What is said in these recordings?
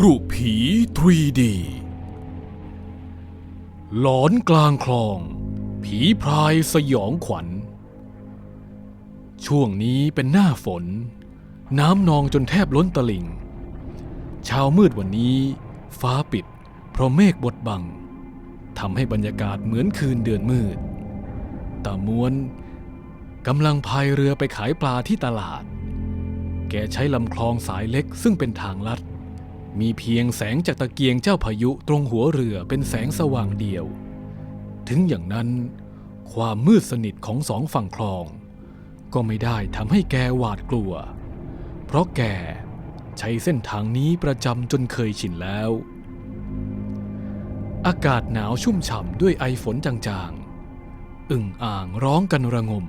กรุผี 3D หลอนกลางคลอง ผีพรายสยองขวัญ ช่วงนี้เป็นหน้าฝน น้ำนองจนแทบล้นตลิ่งเช้ามืดวันนี้ ฟ้าปิด เพราะเมฆบดบังทำให้บรรยากาศเหมือนคืนเดือนมืดตาม้วนกำลังพายเรือไปขายปลาที่ตลาด แกใช้ลำคลองสายเล็กซึ่งเป็นทางลัด มีเพียงแสงจากตะเกียงเจ้าพายุตรงหัวเรือเป็นแสงสว่างเดียว ถึงอย่างนั้น ความมืดสนิทของสองฝั่งคลอง ก็ไม่ได้ทำให้แกหวาดกลัว เพราะแกใช้เส้นทางนี้ประจำจนเคยชินแล้ว อากาศหนาวชุ่มฉ่ำด้วยไอฝนจางๆ อึ่งอ่างร้องกันระงม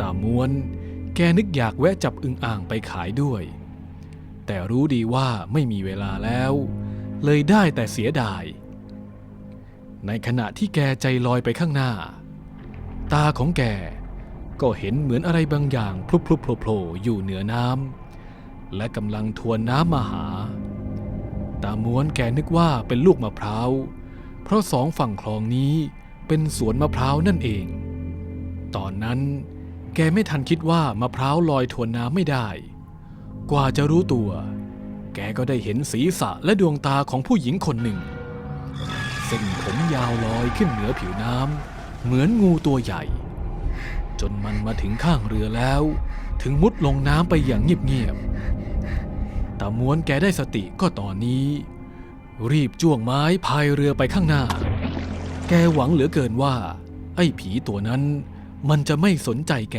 ตาม้วน แกนึกอยากแวะจับอึ่งอ่างไปขายด้วย แต่รู้ดีว่าไม่มีเวลาแล้ว เลยได้แต่เสียดาย ในขณะที่แกใจลอยไปข้างหน้า ตาของแกก็เห็นเหมือนอะไรบางอย่างพลุบพลุบโผล่อยู่เหนือน้ำและกำลังทวนน้ำมาหา ตาม้วนแกนึกว่าเป็นลูกมะพร้าวเพราะสองฝั่งคลองนี้เป็นสวนมะพร้าวนั่นเอง ตอนนั้นแกไม่ทันคิดว่ามะพร้าวลอยทวนน้ำไม่ได้ กว่าจะรู้ตัว แกก็ได้เห็นศีรษะและดวงตาของผู้หญิงคนหนึ่ง เส้นผมยาวลอยขึ้นเหนือผิวน้ำเหมือนงูตัวใหญ่ จนมันมาถึงข้างเรือแล้ว ถึงมุดลงน้ำไปอย่างเงียบๆแต่ม้วนแกได้สติก็ตอนนี้ รีบจ้วงไม้พายเรือไปข้างหน้า แกหวังเหลือเกินว่า ไอ้ผีตัวนั้นมันจะไม่สนใจแก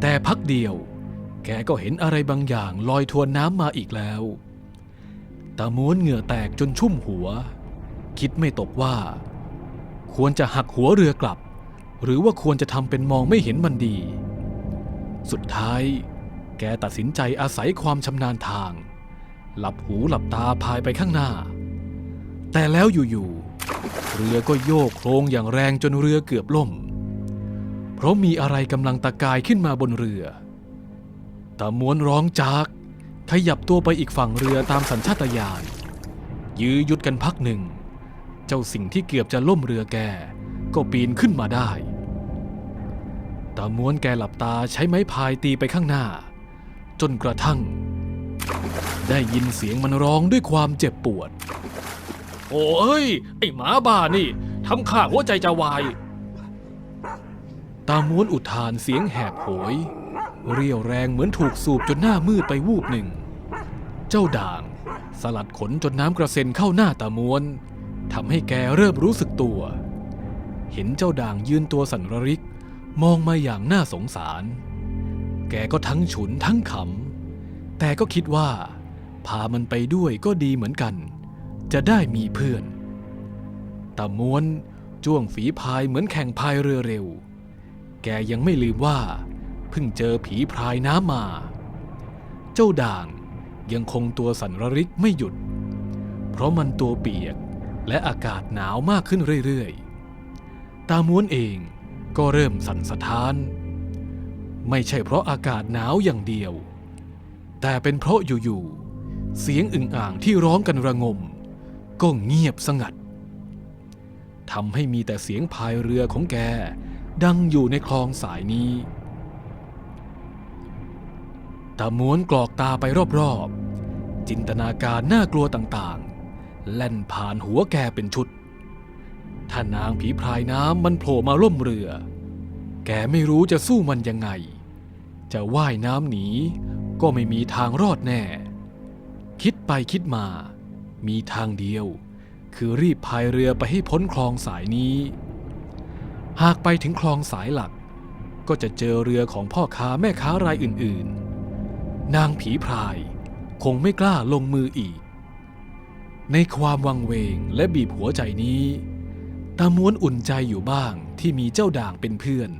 แต่พักเดียว แกก็เห็นอะไรบางอย่างลอยทวนน้ำมาอีกแล้วตาม้วนเหงื่อแตกจนชุ่มหัว คิดไม่ตกว่า ควรจะหักหัวเรือกลับ หรือว่าควรจะทำเป็นมองไม่เห็นมันดี สุดท้าย แกตัดสินใจอาศัยความชำนาญทาง หลับหูหลับตาพายไปข้างหน้า แต่แล้วอยู่ๆเรือก็โยกโคลงอย่างแรงจนเรือเกือบล่ม เพราะมีอะไรกำลังตะกายขึ้นมาบนเรือ ตาม้วนร้องจาก ขยับตัวไปอีกฝั่งเรือตามสัญชาตญาณ ยื้อยุดกันพักหนึ่ง เจ้าสิ่งที่เกือบจะล่มเรือแก ก็ปีนขึ้นมาได้ตาม้วนแกหลับตาใช้ไม้พายตีไปข้างหน้า จนกระทั่ง ได้ยินเสียงมันร้องด้วยความเจ็บปวด โอ้ยไอ้หมาบ้านี่ทำข้าหัวใจจะวาย ตาม้วนอุทานเสียงแหบโหย เรียวแรงเหมือนถูกสูบจนหน้ามืดไปวูบหนึ่ง เจ้าด่าง สลัดขนจนน้ำกระเซ็นเข้าหน้าตามวนทำให้แกเริ่มรู้สึกตัว เห็นเจ้าด่างยืนตัวสั่นระริก มองมาอย่างน่าสงสาร แกก็ทั้งฉุนทั้งขำ แต่ก็คิดว่า พามันไปด้วยก็ดีเหมือนกัน จะได้มีเพื่อนตามวนจ้วงฝีพายเหมือนแข่งพายเรือเร็ว แกยังไม่ลืมว่า พิ่งเจอผีพรายน้ำมา เจ้าด่างยังคงตัวสั่นระริกไม่หยุด เพราะมันตัวเปียกและอากาศหนาวมากขึ้นเรื่อยๆ ตาม้วนเองก็เริ่มสั่นสะท้าน ไม่ใช่เพราะอากาศหนาวอย่างเดียว แต่เป็นเพราะอยู่ๆ เสียงอึ่งอ่างที่ร้องกันระงม ก็เงียบสงัดทำให้มีแต่เสียงพายเรือของแก ดังอยู่ในคลองสายนี้ ตาม้วนกรอกตาไปรอบๆ จินตนาการน่ากลัวต่างๆ แล่นผ่านหัวแกเป็นชุด ถ้านางผีพรายน้ำมันโผล่มาล่มเรือ แกไม่รู้จะสู้มันยังไง จะว่ายน้ำหนีก็ไม่มีทางรอดแน่ คิดไปคิดมา มีทางเดียว คือรีบพายเรือไปให้พ้นคลองสายนี้ หากไปถึงคลองสายหลัก ก็จะเจอเรือของพ่อค้าแม่ค้ารายอื่นๆ นางผีพราย คงไม่กล้าลงมืออีก ในความวังเวงและบีบหัวใจนี้ ตาม้วนอุ่นใจอยู่บ้างที่มีเจ้าด่างเป็นเพื่อน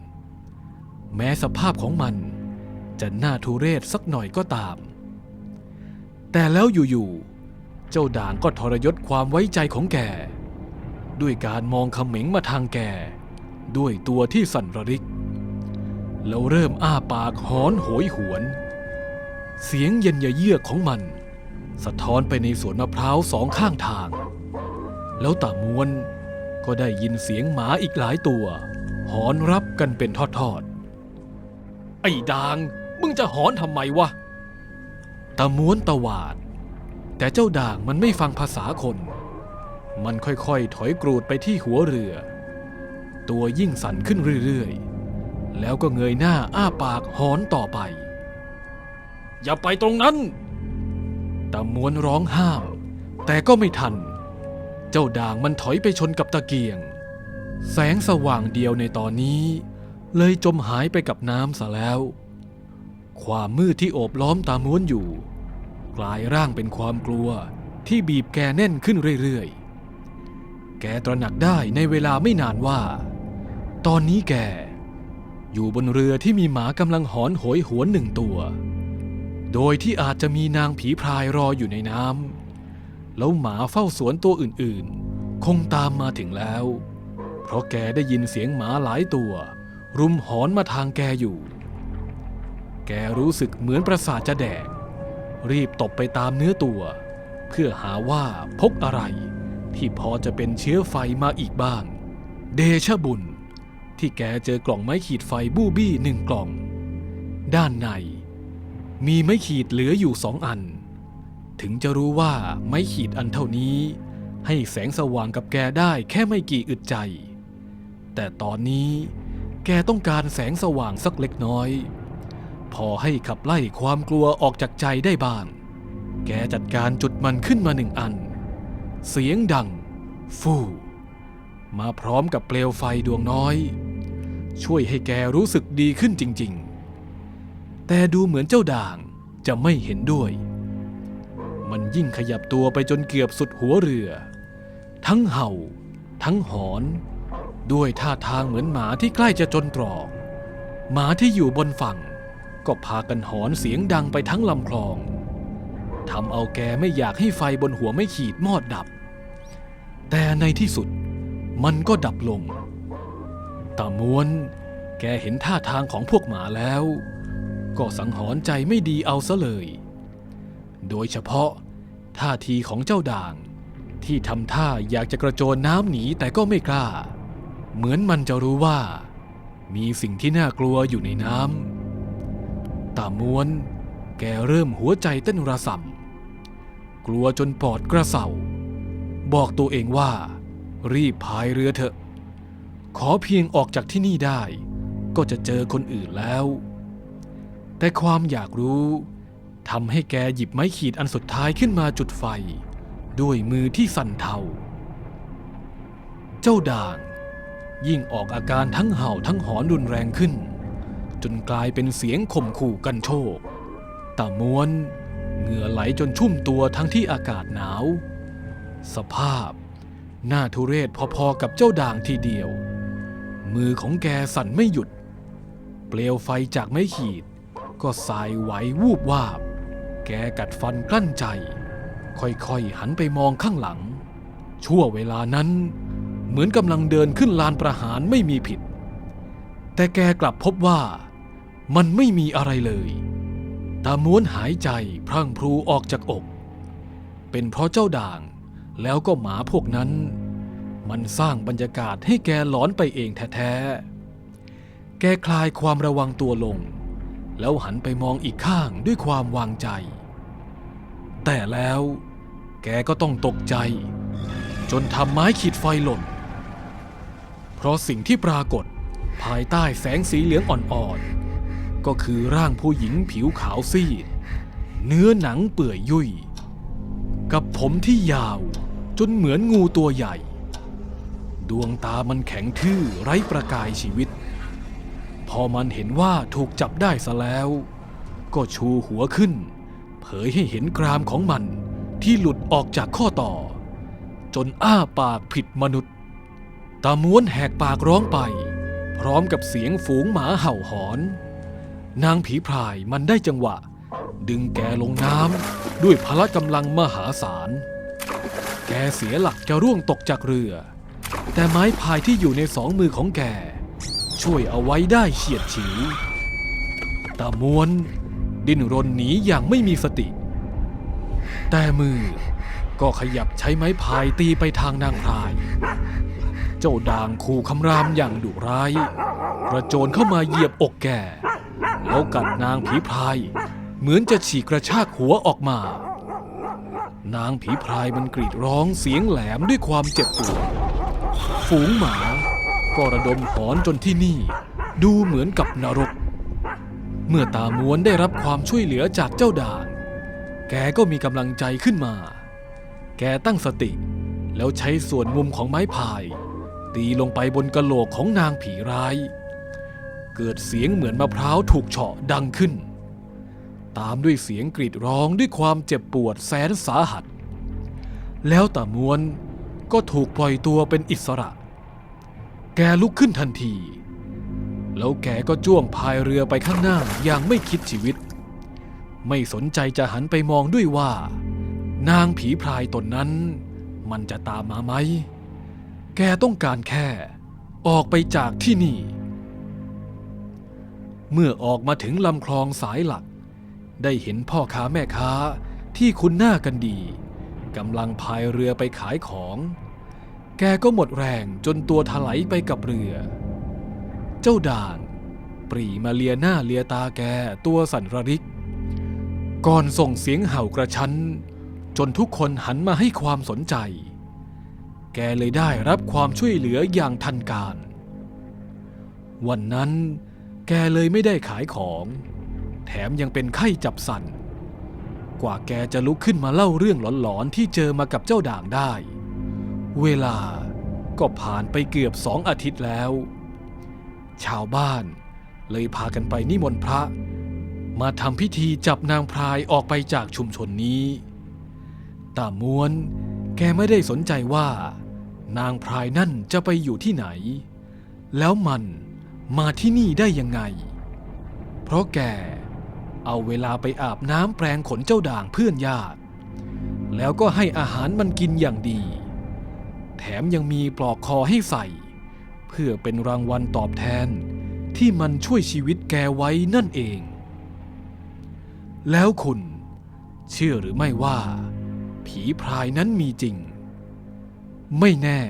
แม้สภาพของมันจะน่าทุเรศสักหน่อยก็ตาม แต่แล้วอยู่ๆ เจ้าด่างก็ทรยศความไว้ใจของแก ด้วยการมองเขม็งมาทางแก ด้วยตัวที่สั่นระริก แล้วเริ่มอ้าปากหอนโหยหวน เสียงเย็นยเยือกของมัน สะท้อนไปในสวนมะพร้าวสองข้างทาง แล้วตามวนก็ได้ยินเสียงหมาอีกหลายตัว หอนรับกันเป็นทอดๆ ไอ้ดาง มึงจะหอนทำไมวะตาม้วนตวาด แต่เจ้าด่างมันไม่ฟังภาษาคน มันค่อยๆ ถอยกรูดไปที่หัวเรือ ตัวยิ่งสั่นขึ้นเรื่อยๆ แล้วก็เงยหน้าอ้าปากหอนต่อไป อย่าไปตรงนั้นตามวนร้องห้าม แต่ก็ไม่ทัน เจ้าด่างมันถอยไปชนกับตะเกียง แสงสว่างเดียวในตอนนี้ เลยจมหายไปกับน้ำซะแล้ว ความมืดที่โอบล้อมตาม้วนอยู่ กลายร่างเป็นความกลัวที่บีบแกแน่นขึ้นเรื่อยๆ แกตระหนักได้ในเวลาไม่นานว่า ตอนนี้แกอยู่บนเรือที่มีหมากำลังหอนโหยหวนหนึ่งตัว โดยที่อาจจะมีนางผีพรายรออยู่ในน้ำแล้วหมาเฝ้าสวนตัวอื่นๆ คงตามมาถึงแล้ว เพราะแกได้ยินเสียงหมาหลายตัว รุมหอนมาทางแกอยู่ แกรู้สึกเหมือนประสาทจะแดก รีบตบไปตามเนื้อตัว เพื่อหาว่าพกอะไร ที่พอจะเป็นเชื้อไฟมาอีกบ้าง เดชบุญ ที่แกเจอกล่องไม้ขีดไฟบูบี้หนึ่งกล่อง ด้านใน มีไม้ขีดเหลืออยู่สองอัน ถึงจะรู้ว่าไม้ขีดอันเท่านี้ ให้แสงสว่างกับแกได้แค่ไม่กี่อึดใจ แต่ตอนนี้แกต้องการแสงสว่างสักเล็กน้อย พอให้ขับไล่ความกลัวออกจากใจได้บ้าง แกจัดการจุดมันขึ้นมาหนึ่งอัน เสียงดัง ฟู่มาพร้อมกับเปลวไฟดวงน้อย ช่วยให้แกรู้สึกดีขึ้นจริง ๆ แต่ดูเหมือนเจ้าด่างจะไม่เห็นด้วย มันยิ่งขยับตัวไปจนเกือบสุดหัวเรือ ทั้งเห่า ทั้งหอน ด้วยท่าทางเหมือนหมาที่ใกล้จะจนตรอก หมาที่อยู่บนฝั่ง ก็พากันหอนเสียงดังไปทั้งลำคลองทำเอาแกไม่อยากให้ไฟบนหัวไม่ขีดมอดดับ แต่ในที่สุดมันก็ดับลงตาม้วน แกเห็นท่าทางของพวกหมาแล้ว ก็สังหรณ์ใจไม่ดีเอาซะเลย โดยเฉพาะท่าทีของเจ้าด่าง ที่ทำท่าอยากจะกระโจนน้ำหนีแต่ก็ไม่กล้า เหมือนมันจะรู้ว่า มีสิ่งที่น่ากลัวอยู่ในน้ำตาม้วนแกเริ่มหัวใจเต้นระส่ำกลัวจนปอดกระเสาบอกตัวเองว่า รีบพายเรือเถอะ ขอเพียงออกจากที่นี่ได้ ก็จะเจอคนอื่นแล้ว แต่ความอยากรู้ทำให้แกหยิบไม้ขีดอันสุดท้ายขึ้นมาจุดไฟ ด้วยมือที่สั่นเทา เจ้าด่าง ยิ่งออกอาการทั้งเห่าทั้งหอนรุนแรงขึ้น จนกลายเป็นเสียงข่มขู่กันโชคตาม้วนเหงื่อไหลจนชุ่มตัวทั้งที่อากาศหนาว สภาพหน้าทุเรศพอๆกับเจ้าด่างทีเดียว มือของแกสั่นไม่หยุด เปลวไฟจากไม้ขีด ก็สายไหววูบวาบ แกกัดฟันกลั้นใจ ค่อยๆหันไปมองข้างหลัง ชั่วเวลานั้น เหมือนกำลังเดินขึ้นลานประหารไม่มีผิด แต่แกกลับพบว่า มันไม่มีอะไรเลยตาม้วนหายใจพรั่งพรูออกจากอก เป็นเพราะเจ้าด่างแล้วก็หมาพวกนั้น มันสร้างบรรยากาศให้แกหลอนไปเองแท้ๆ แกคลายความระวังตัวลง แล้วหันไปมองอีกข้างด้วยความวางใจ แต่แล้วแกก็ต้องตกใจ จนทำไม้ขีดไฟหล่น เพราะสิ่งที่ปรากฏภายใต้แสงสีเหลืองอ่อนๆ ก็คือร่างผู้หญิงผิวขาวซีด เนื้อหนังเปื่อยยุ่ย กับผมที่ยาวจนเหมือนงูตัวใหญ่ ดวงตามันแข็งทื่อไร้ประกายชีวิต อมันเห็นว่าถูกจับได้ซะแล้ว ก็ชูหัวขึ้น เผยให้เห็นกรามของมันที่หลุดออกจากข้อต่อ จนอ้าปากผิดมนุษย์ ตาม้วนแหกปากร้องไป พร้อมกับเสียงฝูงหมาเห่าหอน นางผีพรายมันได้จังหวะ ดึงแกลงน้ำด้วยพละกำลังมหาศาล แกเสียหลักจะร่วงตกจากเรือ แต่ไม้พายที่อยู่ในสองมือของแก ช่วยเอาไว้ได้เฉียดฉิวตามวนดิ้นรนหนีอย่างไม่มีสติ แต่มือก็ขยับใช้ไม้พายตีไปทางนางพราย เจ้าด่างขู่คำรามอย่างดุร้าย กระโจนเข้ามาเหยียบอกแก่ แล้วกัดนางผีพราย เหมือนจะฉีกกระชากหัวออกมา นางผีพรายมันกรีดร้องเสียงแหลมด้วยความเจ็บปวดฝูงหมา ก็ระดมหอนจนที่นี่ ดูเหมือนกับนรก เมื่อตามวนได้รับความช่วยเหลือจากเจ้าด่าง แกก็มีกำลังใจขึ้นมา แกตั้งสติ แล้วใช้ส่วนมุมของไม้พาย ตีลงไปบนกะโหลกของนางผีร้าย เกิดเสียงเหมือนมะพร้าวถูกเฉาะดังขึ้น ตามด้วยเสียงกรีดร้องด้วยความเจ็บปวดแสนสาหัส แล้วตามวนก็ถูกปล่อยตัวเป็นอิสระ แกลุกขึ้นทันที แล้วแกก็จ้วงพายเรือไปข้างหน้าอย่างไม่คิดชีวิต ไม่สนใจจะหันไปมองด้วยว่า นางผีพรายตนนั้น มันจะตามมาไหม แกต้องการแค่ออกไปจากที่นี่ เมื่อออกมาถึงลำคลองสายหลัก ได้เห็นพ่อค้าแม่ค้าที่คุ้นหน้ากันดีกำลังพายเรือไปขายของ แกก็หมดแรงจนตัวถลายไปกับเรือ เจ้าด่าง ปรีมาเลียหน้าเลียตาแกตัวสั่นระริก ก่อนส่งเสียงเห่ากระชั้น จนทุกคนหันมาให้ความสนใจ แกเลยได้รับความช่วยเหลืออย่างทันการ วันนั้นแกเลยไม่ได้ขายของ แถมยังเป็นไข้จับสัน กว่าแกจะลุกขึ้นมาเล่าเรื่องหลอนๆที่เจอมากับเจ้าด่างได้ เวลาก็ผ่านไปเกือบสองอาทิตย์แล้ว ชาวบ้านเลยพากันไปนิมนต์พระ มาทำพิธีจับนางพรายออกไปจากชุมชนนี้ ตามวนแกไม่ได้สนใจว่า นางพรายนั่นจะไปอยู่ที่ไหน แล้วมันมาที่นี่ได้ยังไง เพราะแกเอาเวลาไปอาบน้ำแปรงขนเจ้าด่างเพื่อนญาติ แล้วก็ให้อาหารมันกินอย่างดี แถมยังมีปลอกคอให้ใส่ เพื่อเป็นรางวัลตอบแทนที่มันช่วยชีวิตแกไว้นั่นเอง แล้วคุณ เชื่อหรือไม่ว่า ผีพรายนั้นมีจริง ไม่แน่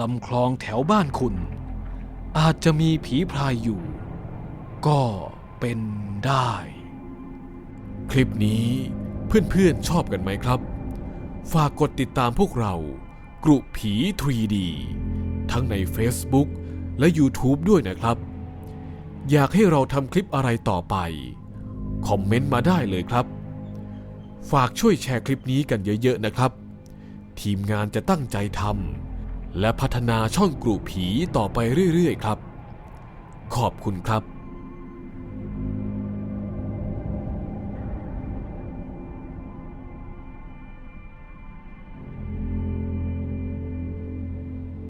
ลำคลองแถวบ้านคุณ อาจจะมีผีพรายอยู่ ก็เป็นได้ คลิปนี้เพื่อนๆชอบกันไหมครับ ฝากกดติดตามพวกเรา กรุผี 3D ทั้งใน Facebook และ YouTube ด้วยนะครับ อยากให้เราทำคลิปอะไรต่อไป คอมเมนต์มาได้เลยครับ ฝากช่วยแชร์คลิปนี้กันเยอะๆนะครับ ทีมงานจะตั้งใจทำและพัฒนาช่องกรุผีต่อไปเรื่อยๆครับ ขอบคุณครับ